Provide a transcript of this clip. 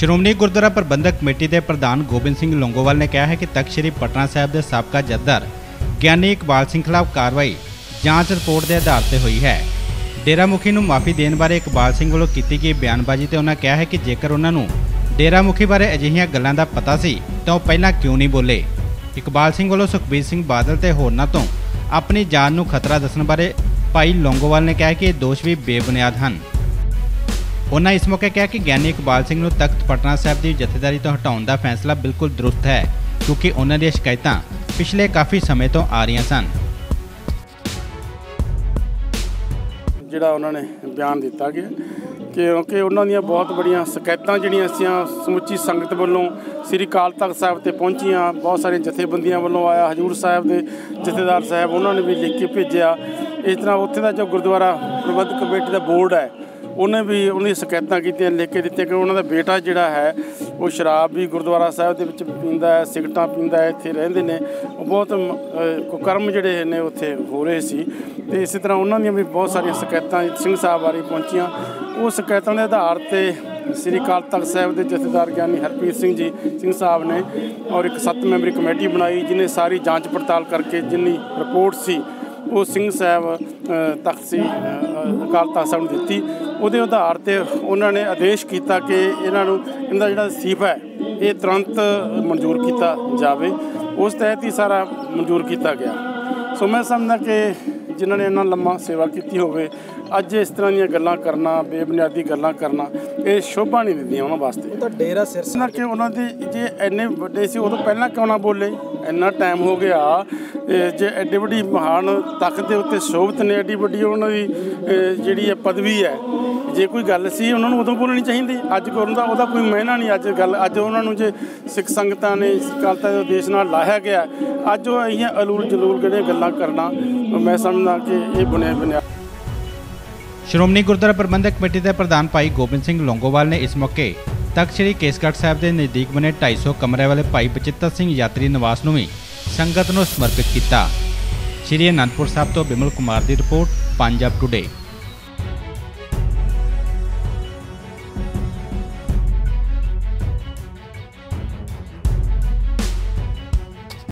ਸ਼੍ਰੋਮਣੀ ਗੁਰਦੁਆਰਾ ਪ੍ਰਬੰਧਕ committee ਦੇ ਪ੍ਰਧਾਨ ਗੋਬਿੰਦ ਸਿੰਘ ਲੌਂਗੋਵਾਲ ਨੇ ਕਿਹਾ ਹੈ ਕਿ ਤਖਤ ਸ੍ਰੀ ਪਟਨਾ ਸਾਹਿਬ ਦੇ ਸਾਬਕਾ ਜੱਦਰ ਗਿਆਨੀ ਇਕਬਾਲ ਸਿੰਘ ਖਿਲਾਫ ਕਾਰਵਾਈ ਜਾਂਚ ਰਿਪੋਰਟ ਦੇ ਆਧਾਰ ਤੇ ਹੋਈ ਹੈ। ਡੇਰਾ ਮੁਖੀ ਨੂੰ ਮਾਫੀ ਦੇਣ ਬਾਰੇ ਇਕਬਾਲ ਸਿੰਘ ਵੱਲੋਂ ਕੀਤੀ ਗਈ ਬਿਆਨਬਾਜ਼ੀ ਤੇ ਉਹਨਾਂ ਕਿਹਾ ਹੈ ਕਿ ਜੇਕਰ ਉਹਨਾਂ ਨੂੰ ਡੇਰਾ ਮੁਖੀ ਬਾਰੇ ਅਜਿਹੀਆਂ ਗੱਲਾਂ ਦਾ ਪਤਾ ਸੀ, ਤਾਂ ਉਹ ਪਹਿਲਾਂ ਕਿਉਂ ਨਹੀਂ ਬੋਲੇ? ਇਕਬਾਲ ਸਿੰਘ ਵੱਲੋਂ ਸੁਖਬੀਰ ਸਿੰਘ ਬਾਦਲ ਤੇ ਹੋਰਨਾਂ ਤੋਂ ਆਪਣੀ ਜਾਨ ਨੂੰ ਖਤਰਾ ਦੱਸਣ ਬਾਰੇ ਭਾਈ ਲੌਂਗੋਵਾਲ ਨੇ ਕਿਹਾ ਕਿ ਇਹ ਦੋਸ਼ ਵੀ ਬੇਬੁਨਿਆਦ ਹਨ। ਉਹਨਾਂ ਇਸ ਮੌਕੇ ਕਿਹਾ ਕਿ ਗਿਆਨੀ ਇਕਬਾਲ ਸਿੰਘ ਨੂੰ ਤਖਤ ਪਟਨਾ ਸਾਹਿਬ ਦੀ ਜਥੇਦਾਰੀ ਤੋਂ ਹਟਾਉਣ ਦਾ ਫੈਸਲਾ ਬਿਲਕੁਲ ਦਰੁਸਤ ਹੈ, ਕਿਉਂਕਿ ਉਹਨਾਂ ਦੀਆਂ ਸ਼ਿਕਾਇਤਾਂ ਪਿਛਲੇ ਕਾਫੀ ਸਮੇਂ ਤੋਂ ਆ ਰਹੀਆਂ ਸਨ। ਜਿਹੜਾ ਉਹਨਾਂ ਨੇ ਬਿਆਨ ਦਿੱਤਾ ਗਿਆ ਕਿਉਂਕਿ ਉਹਨਾਂ ਦੀਆਂ ਬਹੁਤ ਬੜੀਆਂ ਸ਼ਿਕਾਇਤਾਂ ਜਿਹੜੀਆਂ ਸੀਆਂ, ਸਮੁੱਚੀ ਸੰਗਤ ਵੱਲੋਂ ਸ੍ਰੀ ਅਕਾਲ ਤਖਤ ਸਾਹਿਬ ਤੇ ਪਹੁੰਚੀਆਂ, ਬਹੁਤ ਸਾਰੀਆਂ ਜਥੇਬੰਦੀਆਂ ਵੱਲੋਂ ਆਇਆ, ਹਜੂਰ ਸਾਹਿਬ ਦੇ ਜਥੇਦਾਰ ਸਾਹਿਬ ਉਹਨਾਂ ਨੇ ਵੀ ਲਿਖ ਕੇ ਭੇਜਿਆ। ਇਸ ਤਰ੍ਹਾਂ ਉੱਥੇ ਦਾ ਜੋ ਗੁਰਦੁਆਰਾ ਪ੍ਰਬੰਧਕ ਕਮੇਟੀ ਦਾ ਬੋਰਡ ਹੈ ਉਹਨੇ ਵੀ ਉਹਦੀ ਸ਼ਿਕਾਇਤਾਂ ਕੀਤੀਆਂ, ਲਿਖ ਕੇ ਦਿੱਤੀਆਂ ਕਿ ਉਹਨਾਂ ਦਾ ਬੇਟਾ ਜਿਹੜਾ ਹੈ, ਉਹ ਸ਼ਰਾਬ ਵੀ ਗੁਰਦੁਆਰਾ ਸਾਹਿਬ ਦੇ ਵਿੱਚ ਪੀਂਦਾ ਹੈ, ਸਿਗਰਟਾਂ ਪੀਂਦਾ ਹੈ, ਇੱਥੇ ਰਹਿੰਦੇ ਨੇ। ਉਹ ਬਹੁਤ ਕੁਕਰਮ ਜਿਹੜੇ ਨੇ ਉੱਥੇ ਹੋ ਰਹੇ ਸੀ। ਤੇ ਇਸੇ ਤਰ੍ਹਾਂ ਉਹਨਾਂ ਦੀਆਂ ਵੀ ਬਹੁਤ ਸਾਰੀਆਂ ਸ਼ਿਕਾਇਤਾਂ ਸਿੰਘ ਸਾਹਿਬ ਬਾਰੇ ਪਹੁੰਚੀਆਂ। ਉਹ ਸ਼ਿਕਾਇਤਾਂ ਦੇ ਆਧਾਰ ਤੇ ਸ੍ਰੀ ਅਕਾਲ ਤਖਤ ਸਾਹਿਬ ਦੇ ਜਥੇਦਾਰ ਗਿਆਨੀ ਹਰਪ੍ਰੀਤ ਸਿੰਘ ਜੀ, ਸਿੰਘ ਸਾਹਿਬ ਨੇ ਔਰ ਇੱਕ ਸੱਤ ਮੈਂਬਰੀ ਕਮੇਟੀ ਬਣਾਈ ਜਿਹਨੇ ਸਾਰੀ ਜਾਂਚ ਪੜਤਾਲ ਕਰਕੇ ਜਿੰਨੀ ਰਿਪੋਰਟ ਸੀ ਉਹ ਸਿੰਘ ਸਾਹਿਬ ਤਖਤ ਸੀ ਅਕਾਲ ਤਖਤ ਸਾਹਿਬ ਨੂੰ ਦਿੱਤੀ। ਉਹਦੇ ਆਧਾਰ ਤੇ ਉਹਨਾਂ ਨੇ ਆਦੇਸ਼ ਕੀਤਾ ਕਿ ਇਹਨਾਂ ਨੂੰ ਇਹਨਾਂ ਦਾ ਜਿਹੜਾ ਅਸਤੀਫਾ ਹੈ ਇਹ ਤੁਰੰਤ ਮਨਜ਼ੂਰ ਕੀਤਾ ਜਾਵੇ। ਉਸ ਤਹਿਤ ਹੀ ਸਾਰਾ ਮਨਜ਼ੂਰ ਕੀਤਾ ਗਿਆ। ਸੋ ਮੈਂ ਸਮਝਦਾ ਕਿ ਜਿਨ੍ਹਾਂ ਨੇ ਇਹਨਾਂ ਲੰਮਾ ਸੇਵਾ ਕੀਤੀ ਹੋਵੇ ਅੱਜ ਇਸ ਤਰ੍ਹਾਂ ਦੀਆਂ ਗੱਲਾਂ ਕਰਨਾ ਬੇਬੁਨਿਆਦੀ ਗੱਲਾਂ ਕਰਨਾ ਇਹ ਸ਼ੋਭਾ ਨਹੀਂ ਦਿੰਦੀਆਂ ਉਹਨਾਂ ਵਾਸਤੇ। ਤਾਂ ਡੇਰਾ ਸਿਰਸਾ ਕਿ ਉਹਨਾਂ ਦੇ ਜੇ ਇੰਨੇ ਵੱਡੇ ਸੀ ਉਦੋਂ ਪਹਿਲਾਂ ਕਿਉਂ ਨਾ ਬੋਲੇ? ਇੰਨਾ ਟਾਈਮ ਹੋ ਗਿਆ। ਜੇ ਐਡੀ ਵੱਡੀ ਮਹਾਨ ਤਖਤ ਦੇ ਉੱਤੇ ਸ਼ੋਭਤ ਨੇ, ਐਡੀ ਵੱਡੀ ਉਹਨਾਂ ਦੀ ਜਿਹੜੀ ਹੈ ਪਦਵੀ ਹੈ, ਜੇ ਕੋਈ ਗੱਲ ਸੀ, ਉਹਨਾਂ ਨੂੰ ਉਦੋਂ ਬੋਲਣੀ ਚਾਹੀਦੀ। ਅੱਜ ਕੋਈ ਉਹਨਾਂ ਦਾ ਉਹਦਾ ਕੋਈ ਮਹਿਨਾ ਨਹੀਂ, ਅੱਜ ਗੱਲ, ਅੱਜ ਉਹਨਾਂ ਨੂੰ ਜੇ ਸਿੱਖ ਸੰਗਤਾਂ ਨੇ ਕਾਲਤਾ ਦੇ ਦੇਸ਼ ਨਾਲ ਲਾਹਿਆ ਗਿਆ, ਅੱਜ ਉਹ ਇਹ ਅਲੂਲ ਜਲੂਲ ਜਿਹੜੇ ਗੱਲਾਂ ਕਰਨਾ, ਮੈਂ ਸਮਝਦਾ ਕਿ ਇਹ ਬੁਨਿਆਦ ਬੁਨਿਆਦ ਸ਼੍ਰੋਮਣੀ ਗੁਰਦੁਆਰਾ ਪ੍ਰਬੰਧਕ ਕਮੇਟੀ ਦੇ ਪ੍ਰਧਾਨ ਭਾਈ ਗੋਬਿੰਦ ਸਿੰਘ ਲੌਂਗੋਵਾਲ ਨੇ ਇਸ ਮੌਕੇ ਤਖਤ ਸ੍ਰੀ ਕੇਸਗੜ੍ਹ ਸਾਹਿਬ ਦੇ ਨਜ਼ਦੀਕ ਬਣੇ 250 ਕਮਰੇ ਵਾਲੇ ਭਾਈ ਬਚਿੱਤਰ ਸਿੰਘ ਯਾਤਰੀ ਨਿਵਾਸ ਨੂੰ ਵੀ ਸੰਗਤ ਨੂੰ ਸਮਰਪਿਤ ਕੀਤਾ। ਸ਼੍ਰੀ ਅਨੰਦਪੁਰ ਸਾਹਿਬ ਤੋਂ ਬਿਮਲ ਕੁਮਾਰ ਦੀ ਰਿਪੋਰਟ ਪੰਜਾਬ ਟੁਡੇ